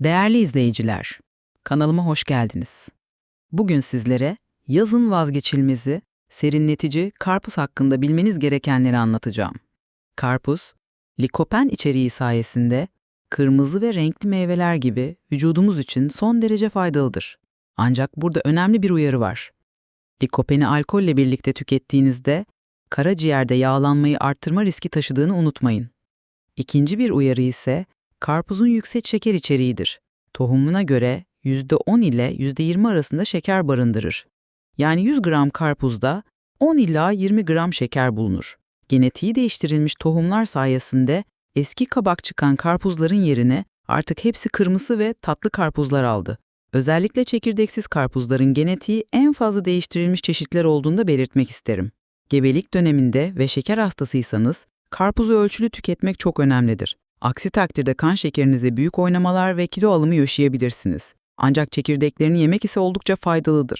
Değerli izleyiciler, kanalıma hoş geldiniz. Bugün sizlere yazın vazgeçilmezi, serinletici karpuz hakkında bilmeniz gerekenleri anlatacağım. Karpuz, likopen içeriği sayesinde kırmızı ve renkli meyveler gibi vücudumuz için son derece faydalıdır. Ancak burada önemli bir uyarı var. Likopeni alkolle birlikte tükettiğinizde karaciğerde yağlanmayı arttırma riski taşıdığını unutmayın. İkinci bir uyarı ise karpuzun yüksek şeker içeriğidir. Tohumuna göre %10 ile %20 arasında şeker barındırır. Yani 100 gram karpuzda 10 ila 20 gram şeker bulunur. Genetiği değiştirilmiş tohumlar sayesinde eski kabak çıkan karpuzların yerine artık hepsi kırmızı ve tatlı karpuzlar aldı. Özellikle çekirdeksiz karpuzların genetiği en fazla değiştirilmiş çeşitler olduğunu da belirtmek isterim. Gebelik döneminde ve şeker hastasıysanız karpuzu ölçülü tüketmek çok önemlidir. Aksi takdirde kan şekerinize büyük oynamalar ve kilo alımı yaşayabilirsiniz. Ancak çekirdeklerini yemek ise oldukça faydalıdır.